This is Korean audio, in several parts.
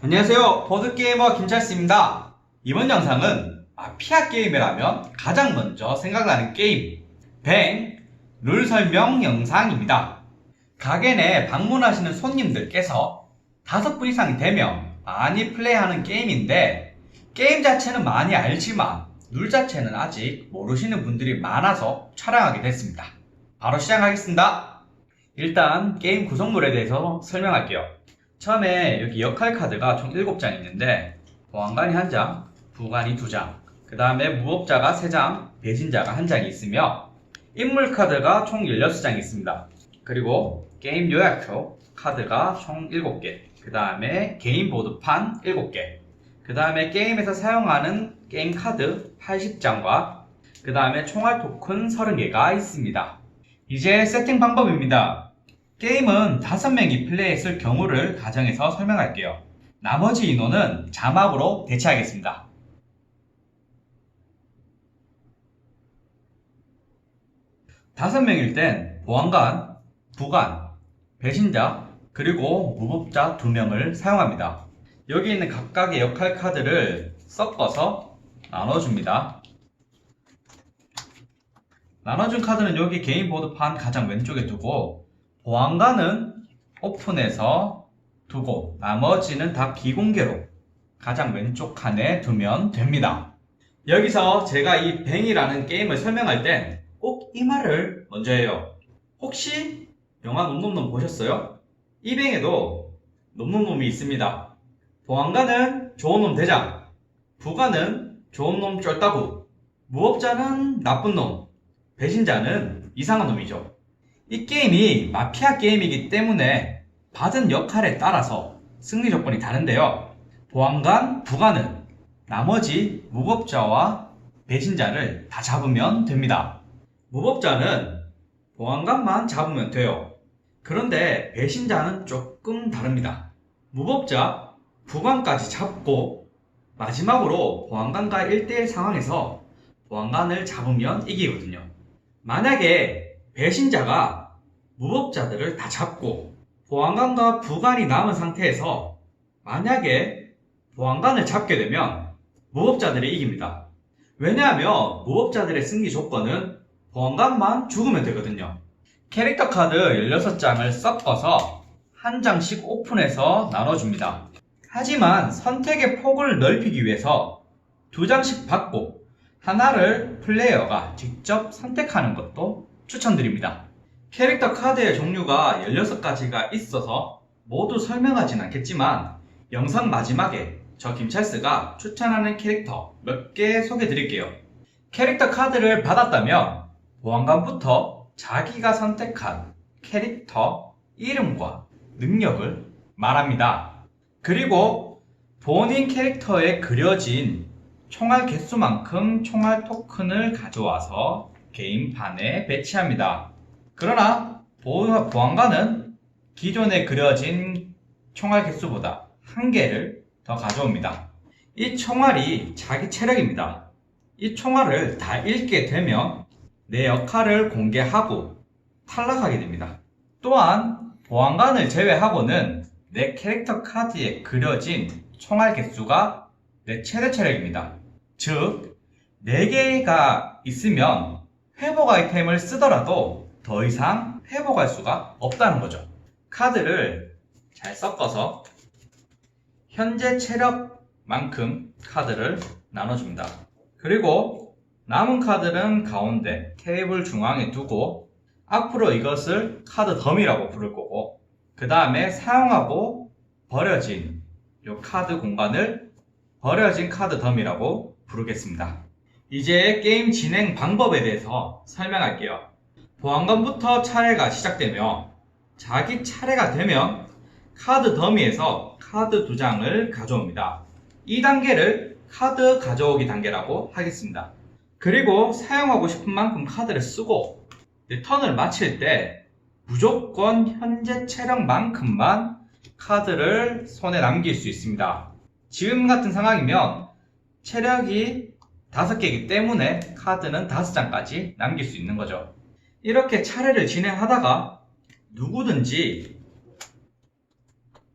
안녕하세요. 보드게이머 김찰스입니다. 이번 영상은 마피아 게임이라면 가장 먼저 생각나는 게임, 뱅, 룰 설명 영상입니다. 가게 내 방문하시는 손님들께서 다섯 분 이상이 되면 많이 플레이하는 게임인데 게임 자체는 많이 알지만 룰 자체는 아직 모르시는 분들이 많아서 촬영하게 됐습니다. 바로 시작하겠습니다. 일단 게임 구성물에 대해서 설명할게요. 처음에 여기 역할 카드가 총 7장 있는데 보안관이 1장, 부관이 2장, 그 다음에 무법자가 3장, 배신자가 1장이 있으며 인물 카드가 총 16장이 있습니다. 그리고 게임 요약표 카드가 총 7개, 그 다음에 개인 보드판 7개, 그 다음에 게임에서 사용하는 게임 카드 80장과 그 다음에 총알 토큰 30개가 있습니다. 이제 세팅 방법입니다. 게임은 5명이 플레이했을 경우를 가정해서 설명할게요. 나머지 인원은 자막으로 대체하겠습니다. 다섯 명일 땐 보안관, 부관, 배신자, 그리고 무법자 2명을 사용합니다. 여기 있는 각각의 역할 카드를 섞어서 나눠줍니다. 나눠준 카드는 여기 개인 보드판 가장 왼쪽에 두고 보안관은 오픈해서 두고 나머지는 다 비공개로 가장 왼쪽 칸에 두면 됩니다. 여기서 제가 이 뱅이라는 게임을 설명할 땐 꼭 이 말을 먼저 해요. 혹시 영화 놈놈놈 보셨어요? 이 뱅에도 놈놈놈이 있습니다. 보안관은 좋은 놈 대장, 부관은 좋은 놈 쩔따구, 무법자는 나쁜 놈, 배신자는 이상한 놈이죠. 이 게임이 마피아 게임이기 때문에 받은 역할에 따라서 승리 조건이 다른데요. 보안관, 부관은 나머지 무법자와 배신자를 다 잡으면 됩니다. 무법자는 보안관만 잡으면 돼요. 그런데 배신자는 조금 다릅니다. 무법자, 부관까지 잡고 마지막으로 보안관과 1대1 상황에서 보안관을 잡으면 이기거든요. 만약에 배신자가 무법자들을 다 잡고 보안관과 부관이 남은 상태에서 만약에 보안관을 잡게 되면 무법자들이 이깁니다. 왜냐하면 무법자들의 승리 조건은 보안관만 죽으면 되거든요. 캐릭터 카드 16장을 섞어서 한 장씩 오픈해서 나눠줍니다. 하지만 선택의 폭을 넓히기 위해서 두 장씩 받고 하나를 플레이어가 직접 선택하는 것도 추천드립니다. 캐릭터 카드의 종류가 16가지가 있어서 모두 설명하진 않겠지만 영상 마지막에 저 김찰스가 추천하는 캐릭터 몇 개 소개해 드릴게요. 캐릭터 카드를 받았다면 보안관부터 자기가 선택한 캐릭터 이름과 능력을 말합니다. 그리고 본인 캐릭터에 그려진 총알 개수만큼 총알 토큰을 가져와서 게임판에 배치합니다. 그러나 보- 보안관은 기존에 그려진 총알 개수보다 한 개를 더 가져옵니다. 이 총알이 자기 체력입니다. 이 총알을 다 잃게 되면 내 역할을 공개하고 탈락하게 됩니다. 또한 보안관을 제외하고는 내 캐릭터 카드에 그려진 총알 개수가 내 최대 체력입니다. 즉, 4개가 있으면 회복 아이템을 쓰더라도 더 이상 회복할 수가 없다는 거죠. 카드를 잘 섞어서 현재 체력만큼 카드를 나눠줍니다. 그리고 남은 카드는 가운데 테이블 중앙에 두고 앞으로 이것을 카드 덤이라고 부를 거고 그 다음에 사용하고 버려진 이 카드 공간을 버려진 카드 덤이라고 부르겠습니다. 이제 게임 진행 방법에 대해서 설명할게요. 보안관부터 차례가 시작되며 자기 차례가 되면 카드 더미에서 카드 두 장을 가져옵니다. 이 단계를 카드 가져오기 단계라고 하겠습니다. 그리고 사용하고 싶은 만큼 카드를 쓰고 내 턴을 마칠 때 무조건 현재 체력만큼만 카드를 손에 남길 수 있습니다. 지금 같은 상황이면 체력이 5개이기 때문에 카드는 5장까지 남길 수 있는 거죠. 이렇게 차례를 진행하다가 누구든지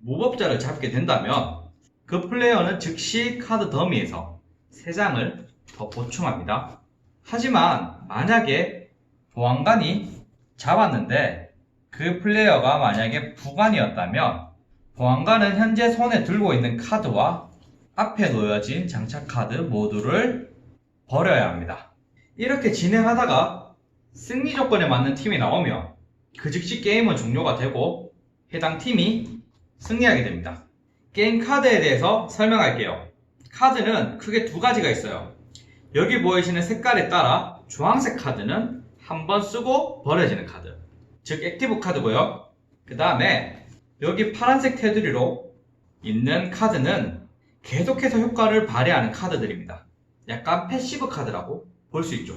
무법자를 잡게 된다면 그 플레이어는 즉시 카드 더미에서 3장을 더 보충합니다. 하지만 만약에 보안관이 잡았는데 그 플레이어가 만약에 부관이었다면 보안관은 현재 손에 들고 있는 카드와 앞에 놓여진 장착 카드 모두를 버려야 합니다. 이렇게 진행하다가 승리 조건에 맞는 팀이 나오면 그 즉시 게임은 종료가 되고 해당 팀이 승리하게 됩니다. 게임 카드에 대해서 설명할게요. 카드는 크게 두 가지가 있어요. 여기 보이시는 색깔에 따라 주황색 카드는 한 번 쓰고 버려지는 카드. 즉 액티브 카드고요. 그 다음에 여기 파란색 테두리로 있는 카드는 계속해서 효과를 발휘하는 카드들입니다. 약간 패시브 카드라고 볼 수 있죠.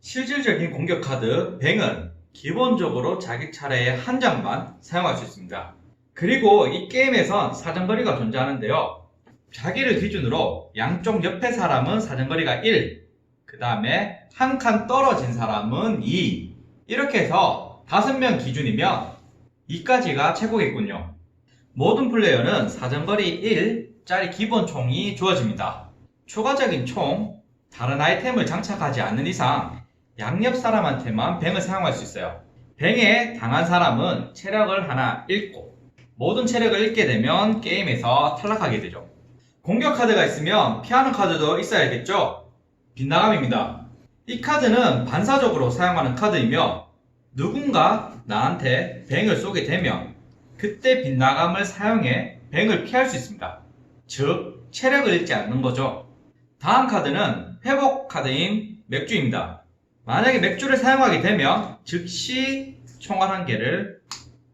실질적인 공격 카드 뱅은 기본적으로 자기 차례에 한 장만 사용할 수 있습니다. 그리고 이 게임에선 사정거리가 존재하는데요. 자기를 기준으로 양쪽 옆에 사람은 사정거리가 1, 그 다음에 한 칸 떨어진 사람은 2. 이렇게 해서 5명 기준이면 2까지가 최고겠군요. 모든 플레이어는 사정거리 1짜리 기본 총이 주어집니다. 추가적인 총, 다른 아이템을 장착하지 않는 이상 양옆 사람한테만 뱅을 사용할 수 있어요. 뱅에 당한 사람은 체력을 하나 잃고 모든 체력을 잃게 되면 게임에서 탈락하게 되죠. 공격 카드가 있으면 피하는 카드도 있어야겠죠? 빗나감입니다. 이 카드는 반사적으로 사용하는 카드이며 누군가 나한테 뱅을 쏘게 되면 그때 빗나감을 사용해 뱅을 피할 수 있습니다. 즉, 체력을 잃지 않는 거죠. 다음 카드는 회복 카드인 맥주입니다. 만약에 맥주를 사용하게 되면 즉시 총알 한 개를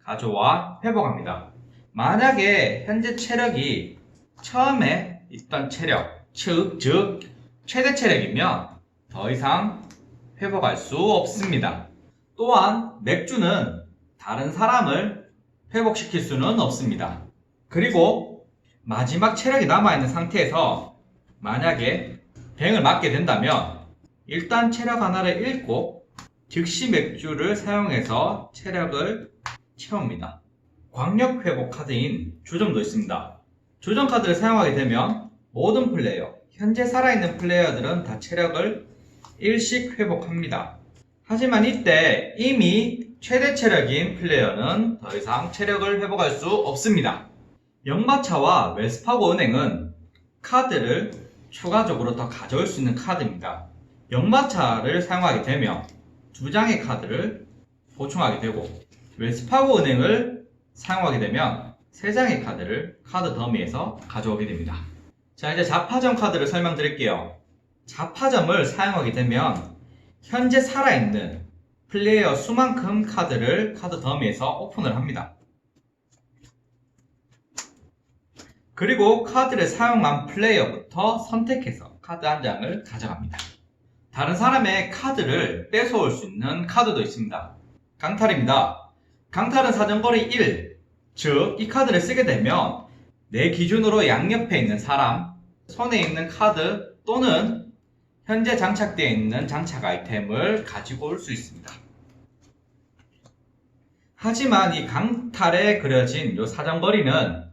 가져와 회복합니다. 만약에 현재 체력이 처음에 있던 체력, 즉, 즉 최대 체력이면 더 이상 회복할 수 없습니다. 또한 맥주는 다른 사람을 회복시킬 수는 없습니다. 그리고 마지막 체력이 남아있는 상태에서 만약에 뱅을 맞게 된다면 일단 체력 하나를 잃고 즉시 맥주를 사용해서 체력을 채웁니다. 광력 회복 카드인 조정도 있습니다. 조정 카드를 사용하게 되면 모든 플레이어, 현재 살아있는 플레이어들은 다 체력을 일씩 회복합니다. 하지만 이때 이미 최대 체력인 플레이어는 더 이상 체력을 회복할 수 없습니다. 영마차와 웰스파고 은행은 카드를 추가적으로 더 가져올 수 있는 카드입니다. 영마차를 사용하게 되면 두 장의 카드를 보충하게 되고 웰스파고 은행을 사용하게 되면 세 장의 카드를 카드 더미에서 가져오게 됩니다. 자 이제 자파점 카드를 설명드릴게요. 자파점을 사용하게 되면 현재 살아있는 플레이어 수만큼 카드를 카드 더미에서 오픈을 합니다. 그리고 카드를 사용한 플레이어부터 선택해서 카드 한 장을 가져갑니다. 다른 사람의 카드를 뺏어올 수 있는 카드도 있습니다. 강탈입니다. 강탈은 사정거리 1, 즉 이 카드를 쓰게 되면 내 기준으로 양옆에 있는 사람, 손에 있는 카드 또는 현재 장착되어 있는 장착 아이템을 가지고 올 수 있습니다. 하지만 이 강탈에 그려진 이 사정거리는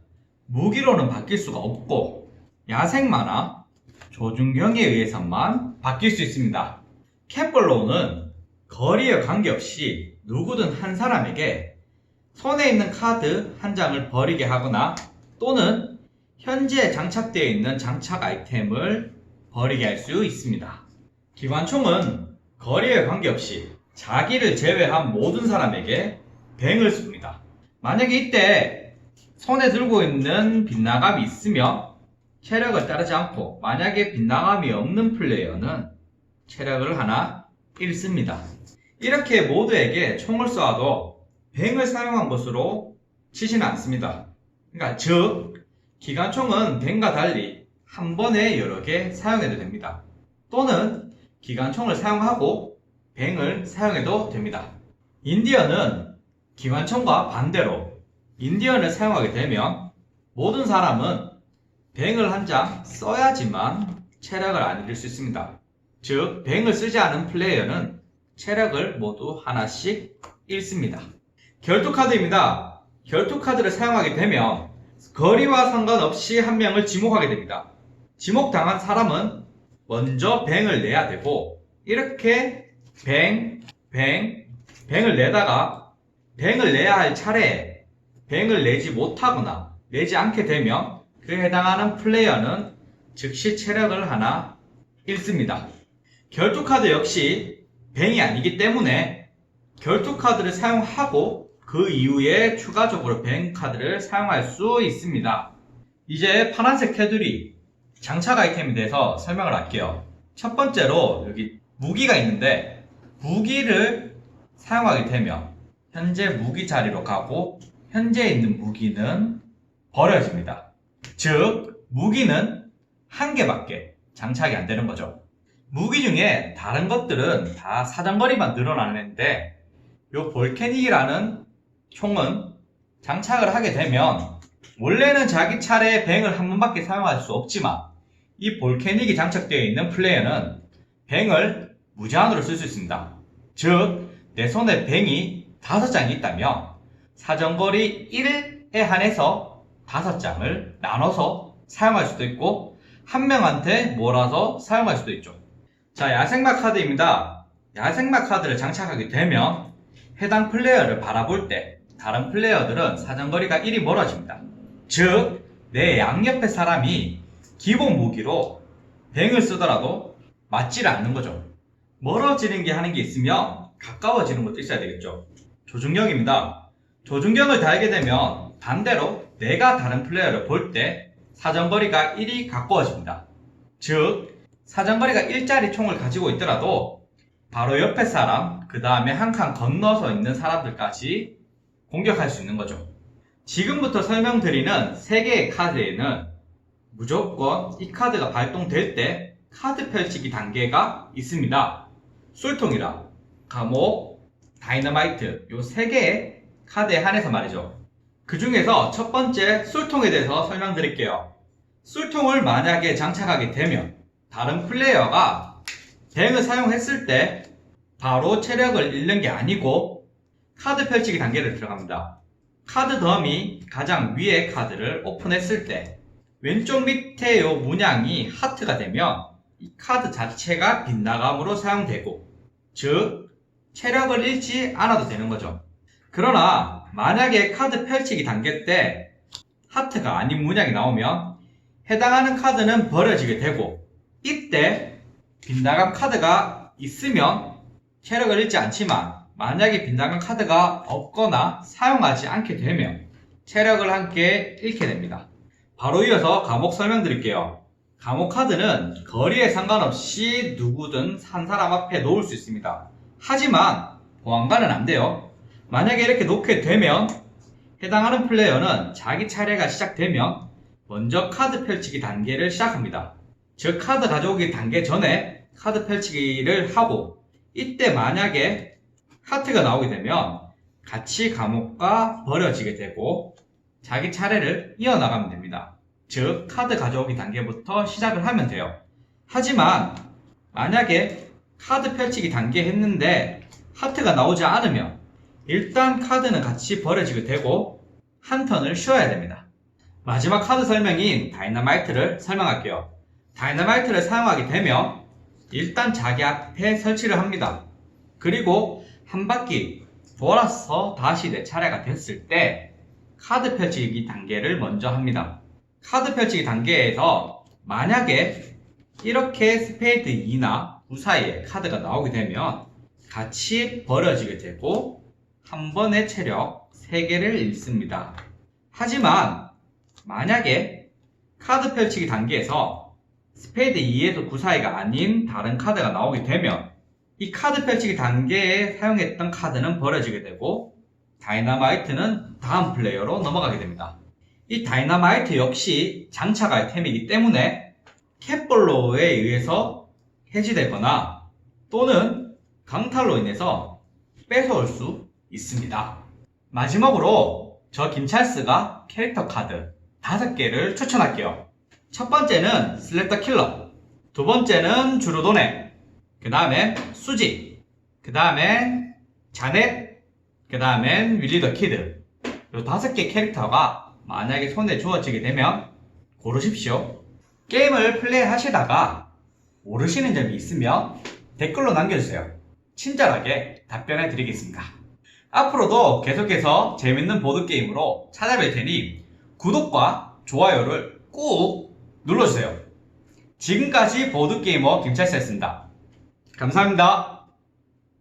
무기로는 바뀔 수가 없고 야생마나 조준경에 의해서만 바뀔 수 있습니다. 캡벌로우는 거리에 관계없이 누구든 한 사람에게 손에 있는 카드 한 장을 버리게 하거나 또는 현재 장착되어 있는 장착 아이템을 버리게 할 수 있습니다. 기관총은 거리에 관계없이 자기를 제외한 모든 사람에게 뱅을 씁니다. 만약에 이때 손에 들고 있는 빗나감이 있으면 체력을 따르지 않고 만약에 빗나감이 없는 플레이어는 체력을 하나 잃습니다. 이렇게 모두에게 총을 쏘아도 뱅을 사용한 것으로 치지는 않습니다. 그러니까 즉 기관총은 뱅과 달리 한 번에 여러 개 사용해도 됩니다. 또는 기관총을 사용하고 뱅을 사용해도 됩니다. 인디언은 기관총과 반대로 인디언을 사용하게 되면 모든 사람은 뱅을 한 장 써야지만 체력을 안 잃을 수 있습니다. 즉, 뱅을 쓰지 않은 플레이어는 체력을 모두 하나씩 잃습니다. 결투 카드입니다. 결투 카드를 사용하게 되면 거리와 상관없이 한 명을 지목하게 됩니다. 지목당한 사람은 먼저 뱅을 내야 되고 이렇게 뱅, 뱅, 뱅을 내다가 뱅을 내야 할 차례에 뱅을 내지 못하거나 내지 않게 되면 그 해당하는 플레이어는 즉시 체력을 하나 잃습니다. 결투 카드 역시 뱅이 아니기 때문에 결투 카드를 사용하고 그 이후에 추가적으로 뱅 카드를 사용할 수 있습니다. 이제 파란색 테두리 장착 아이템에 대해서 설명을 할게요. 첫 번째로 여기 무기가 있는데 무기를 사용하게 되면 현재 무기 자리로 가고 현재 있는 무기는 버려집니다. 즉 무기는 한 개밖에 장착이 안 되는 거죠. 무기 중에 다른 것들은 다 사정거리만 늘어나는데 요 볼케닉이라는 총은 장착을 하게 되면 원래는 자기 차례에 뱅을 한 번밖에 사용할 수 없지만 이 볼케닉이 장착되어 있는 플레이어는 뱅을 무제한으로 쓸 수 있습니다. 즉, 내 손에 뱅이 5장이 있다면 사정거리 1에 한해서 5장을 나눠서 사용할 수도 있고 한 명한테 몰아서 사용할 수도 있죠. 자, 야생마 카드입니다. 야생마 카드를 장착하게 되면 해당 플레이어를 바라볼 때 다른 플레이어들은 사정거리가 1이 멀어집니다. 즉, 내 양옆의 사람이 기본 무기로 뱅을 쓰더라도 맞지를 않는 거죠. 멀어지는 게 하는 게 있으면 가까워지는 것도 있어야 되겠죠. 조준경입니다. 조준경을 달게 되면 반대로 내가 다른 플레이어를 볼 때 사정거리가 1이 가까워집니다. 즉, 사정거리가 1짜리 총을 가지고 있더라도 바로 옆에 사람, 그 다음에 한 칸 건너서 있는 사람들까지 공격할 수 있는 거죠. 지금부터 설명드리는 3개의 카드에는 무조건 이 카드가 발동될 때 카드 펼치기 단계가 있습니다. 술통이랑 감옥, 다이너마이트 요 3개의 카드에 한해서 말이죠. 그 중에서 첫 번째 술통에 대해서 설명드릴게요. 술통을 만약에 장착하게 되면 다른 플레이어가 뱅을 사용했을 때 바로 체력을 잃는 게 아니고 카드 펼치기 단계를 들어갑니다. 카드 덤이 가장 위에 카드를 오픈했을 때 왼쪽 밑에 요 문양이 하트가 되면 이 카드 자체가 빗나감으로 사용되고 즉 체력을 잃지 않아도 되는 거죠. 그러나 만약에 카드 펼치기 단계 때 하트가 아닌 문양이 나오면 해당하는 카드는 버려지게 되고 이때 빗나감 카드가 있으면 체력을 잃지 않지만 만약에 빗나간 카드가 없거나 사용하지 않게 되면 체력을 함께 잃게 됩니다. 바로 이어서 감옥 설명드릴게요. 감옥 카드는 거리에 상관없이 누구든 한 사람 앞에 놓을 수 있습니다. 하지만 보안관은 안 돼요. 만약에 이렇게 놓게 되면 해당하는 플레이어는 자기 차례가 시작되면 먼저 카드 펼치기 단계를 시작합니다. 즉 카드 가져오기 단계 전에 카드 펼치기를 하고 이때 만약에 하트가 나오게 되면 같이 감옥과 버려지게 되고 자기 차례를 이어나가면 됩니다. 즉 카드 가져오기 단계부터 시작을 하면 돼요. 하지만 만약에 카드 펼치기 단계 했는데 하트가 나오지 않으면 일단 카드는 같이 버려지게 되고 한 턴을 쉬어야 됩니다. 마지막 카드 설명인 다이너마이트를 설명할게요. 다이너마이트를 사용하게 되면 일단 자기 앞에 설치를 합니다. 그리고 한 바퀴 돌아서 다시 내 차례가 됐을 때 카드 펼치기 단계를 먼저 합니다. 카드 펼치기 단계에서 만약에 이렇게 스페이드 2나 9 사이에 카드가 나오게 되면 같이 버려지게 되고 한 번의 체력 3개를 잃습니다. 하지만 만약에 카드 펼치기 단계에서 스페이드 2에서 9 사이가 아닌 다른 카드가 나오게 되면 이 카드 펼치기 단계에 사용했던 카드는 버려지게 되고 다이나마이트는 다음 플레이어로 넘어가게 됩니다. 이 다이나마이트 역시 장착 아이템이기 때문에 캣볼로에 의해서 해지되거나 또는 강탈로 인해서 뺏어올 수 있습니다. 마지막으로 저 김찰스가 캐릭터 카드 5개를 추천할게요. 첫 번째는 슬래터 킬러, 두 번째는 주루도네, 그 다음에 수지, 그 다음에 자넷, 그 다음엔 윌리 더 키드. 이 다섯 개 캐릭터가 만약에 손에 주어지게 되면 고르십시오. 게임을 플레이 하시다가 모르시는 점이 있으면 댓글로 남겨주세요. 친절하게 답변해 드리겠습니다. 앞으로도 계속해서 재밌는 보드게임으로 찾아뵐 테니 구독과 좋아요를 꾹 눌러주세요. 지금까지 보드게이머 김철수였습니다. 감사합니다.